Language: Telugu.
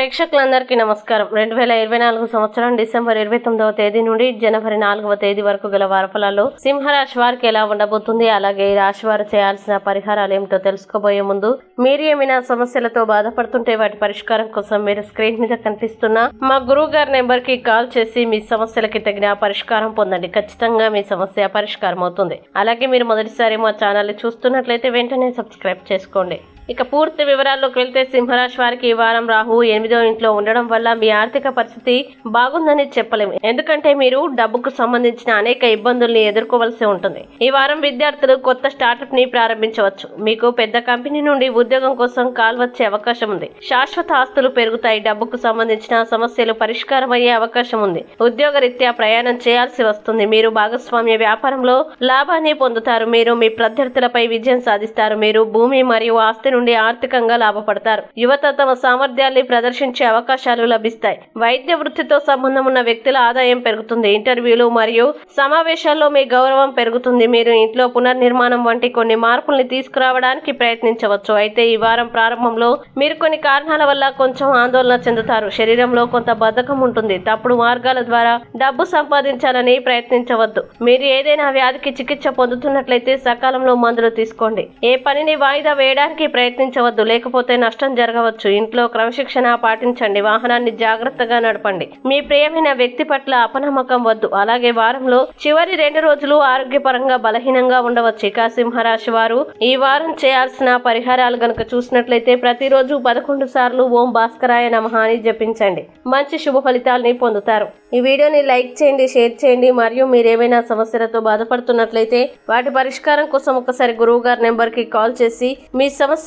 ప్రేక్షకులందరికీ నమస్కారం. రెండు వేల ఇరవై నాలుగు సంవత్సరం డిసెంబర్ ఇరవై తొమ్మిదవ తేదీ నుండి జనవరి నాలుగవ తేదీ వరకు గల వారఫలాల్లో సింహరాశి వారికి ఎలా ఉండబోతుంది అలాగే ఈ రాశి వారు చేయాల్సిన పరిహారాలు ఏమిటో తెలుసుకోబోయే ముందు మీరు ఏమైనా సమస్యలతో బాధపడుతుంటే వాటి పరిష్కారం కోసం మీరు స్క్రీన్ మీద కనిపిస్తున్న మా గురువు గారి నెంబర్కి కాల్ చేసి మీ సమస్యలకి తగిన పరిష్కారం పొందండి. ఖచ్చితంగా మీ సమస్య పరిష్కారం అవుతుంది అలాగే మీరు మొదటిసారి మా ఛానల్ చూస్తున్నట్లయితే వెంటనే సబ్స్క్రైబ్ చేసుకోండి. ఇక పూర్తి వివరాల్లోకి వెళ్తే సింహరాశి వారికి ఈ వారం రాహు ఎనిమిదో ఇంట్లో ఉండడం వల్ల మీ ఆర్థిక పరిస్థితి బాగుందని చెప్పలేము. ఎందుకంటే మీరు డబ్బుకు సంబంధించిన అనేక ఇబ్బందుల్ని ఎదుర్కోవలసి ఉంటుంది. ఈ వారం విద్యార్థులు కొత్త స్టార్టప్ని ప్రారంభించవచ్చు. మీకు పెద్ద కంపెనీ నుండి ఉద్యోగం కోసం కాల్ వచ్చే అవకాశం ఉంది. శాశ్వత ఆస్తులు పెరుగుతాయి. డబ్బుకు సంబంధించిన సమస్యలు పరిష్కారం అయ్యే అవకాశం ఉంది. ఉద్యోగరీత్యా ప్రయాణం చేయాల్సి వస్తుంది. మీరు భాగస్వామ్య వ్యాపారంలో లాభాన్ని పొందుతారు. మీరు మీ ప్రత్యర్థులపై విజయం సాధిస్తారు. మీరు భూమి మరియు ఆస్తి నుండి ఆర్థికంగా లాభపడతారు. యువత తమ సామర్థ్యాన్ని ప్రదర్శించే అవకాశాలు లభిస్తాయి. వైద్య వృత్తితో సంబంధం ఉన్న వ్యక్తుల ఆదాయం పెరుగుతుంది. ఇంటర్వ్యూలు మరియు సమావేశాల్లో మీ గౌరవం పెరుగుతుంది. మీరు ఇంట్లో పునర్నిర్మాణం వంటి కొన్ని మార్పుల్ని తీసుకురావడానికి ప్రయత్నించవచ్చు. అయితే ఈ వారం ప్రారంభంలో మీరు కొన్ని కారణాల వల్ల కొంచెం ఆందోళన చెందుతారు. శరీరంలో కొంత బద్ధకం ఉంటుంది. తప్పుడు మార్గాల ద్వారా డబ్బు సంపాదించాలని ప్రయత్నించవద్దు. మీరు ఏదైనా వ్యాధికి చికిత్స పొందుతున్నట్లయితే సకాలంలో మందులు తీసుకోండి. ఏ పనిని వాయిదా వేయడానికి ప్రయత్నించవద్దు లేకపోతే నష్టం జరగవచ్చు. ఇంట్లో క్రమశిక్షణ పాటించండి వాహనాన్ని జాగ్రత్తగా నడపండి. మీ ప్రియమైన వ్యక్తి పట్ల అపనమ్మకం వద్దు. అలాగే వారంలో చివరి రెండు రోజులు ఆరోగ్యపరంగా బలహీనంగా ఉండవచ్చు. ఇక సింహరాశి వారు ఈ వారం చేయాల్సిన పరిహారాలు గనుక చూసినట్లయితే ప్రతిరోజు పదకొండు సార్లు ఓం భాస్కరాయ నమః అని జపించండి. మంచి శుభ ఫలితాలని పొందుతారు. ఈ వీడియోని లైక్ చేయండి షేర్ చేయండి. మరియు మీరేమైనా సమస్యలతో బాధపడుతున్నట్లయితే వాటి పరిష్కారం కోసం ఒకసారి గురువు గారి నెంబర్కి కాల్ చేసి మీ సమస్య